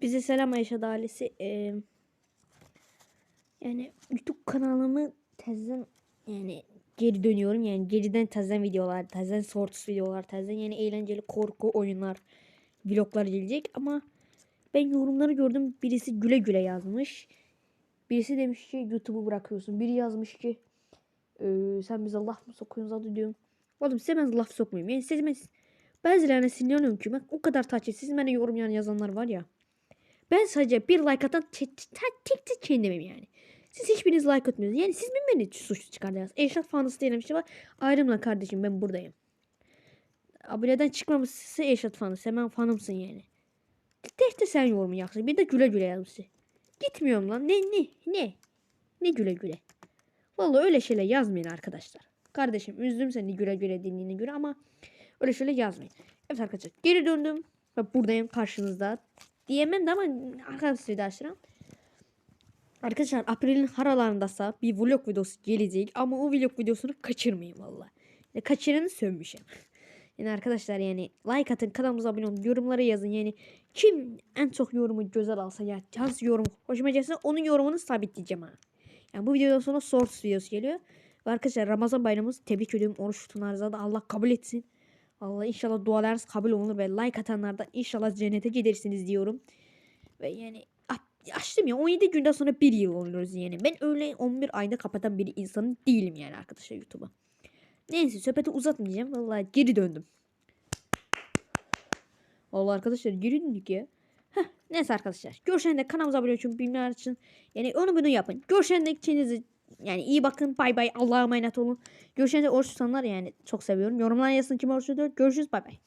Hepinize selam Ayşe ailesi. Ee, yani YouTube kanalımı tezden yani geri dönüyorum. Yani geriden tezden videolar, tezden shorts videolar, tezden yani eğlenceli korku oyunlar, vloglar gelecek. Ama ben yorumları gördüm. Birisi güle güle yazmış. Birisi demiş ki YouTube'u bırakıyorsun. Biri yazmış ki "Ee, sen bize laf mı sokuyorsun zaten diyorum. Oğlum size ben laf sokmayayım. Yani siz ben bazılarına sinirleniyorum ki ben o kadar taçsız bana yorum yani yazanlar var ya. Ben sadece bir like atan tek tek kendimim yani. Siz hiçbiriniz like atmıyorsunuz. Yani siz mi beni suçlu çıkardınız? Eşraf fanısı diye bir şey var. Ayrımla kardeşim ben buradayım. Aboneden çıkmamışsa Eşraf fanısı. Hemen fanımsın yani. Tek de sen yorumu yaksın. Bir de güle güle yazmışsın. Gitmiyorum lan. Ne ne ne? Ne güle güle. Vallahi öyle şeyler yazmayın arkadaşlar. Kardeşim üzdüm seni güle güle dinliğine göre ama öyle şeyler yazmayın. Evet arkadaşlar geri döndüm. Ve buradayım karşınızda. Diyemem ama arkadaşlar Arkadaşlar April'in haralarındasa bir vlog videosu gelecek ama o vlog videosunu kaçırmayın valla. Yani kaçıranı sövmüşüm. Yani arkadaşlar yani like atın kanalımıza abone olun yorumlara yazın yani kim en çok yorumu güzel alsa ya hangi yorum hoşuma gelse onun yorumunu sabitleyeceğim ha. Yani bu videodan sonra shorts videosu geliyor. Ve arkadaşlar Ramazan bayramımız tebrik ediyorum. Oruç tutanlarınıza da Allah kabul etsin. Allah inşallah dualarınız kabul olur ve like atanlar da inşallah cennete gidersiniz diyorum. Ve yani ah, açtım ya 17 günden sonra bir yıl oluyoruz yani. Ben öyle 11 ayda kapatan bir insanım değilim yani arkadaşlar YouTube'a. Neyse sohbeti uzatmayacağım. Vallahi geri döndüm. Vallahi arkadaşlar geri döndük ya. Heh, neyse arkadaşlar. Görüşen de kanalımıza abone olun bilmeyenler için. Yani onu bunu yapın. Görüşen de kendinize yani iyi bakın. Bay bay. Allah'a emanet olun. Görüşen de oruç tutanlar yani çok seviyorum. Yorumlar yazın kim oruç tutuyor. Görüşürüz. Bay bay.